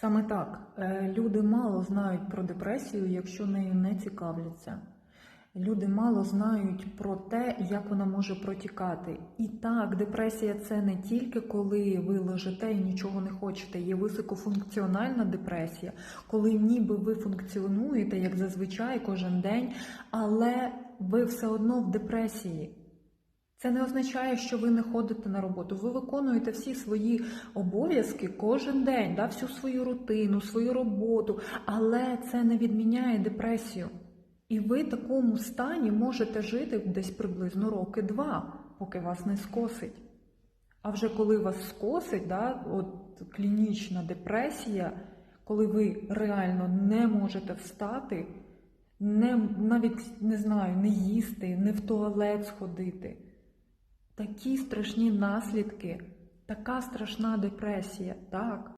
Саме так. Е, Люди мало знають про депресію, якщо нею не цікавляться. Люди мало знають про те, як вона може протікати. І так, депресія це не тільки коли ви лежите і нічого не хочете. Є високофункціональна депресія, коли ніби ви функціонуєте, як зазвичай, кожен день, але ви все одно в депресії. Це не означає, що ви не ходите на роботу. Ви виконуєте всі свої обов'язки кожен день, да, всю свою рутину, свою роботу, але це не відміняє депресію. І ви в такому стані можете жити десь приблизно роки-два, поки вас не скосить. А вже коли вас скосить, да, от клінічна депресія, коли ви реально не можете встати, не, навіть не знаю, не їсти, не в туалет сходити. Такі страшні наслідки, така страшна депресія, так.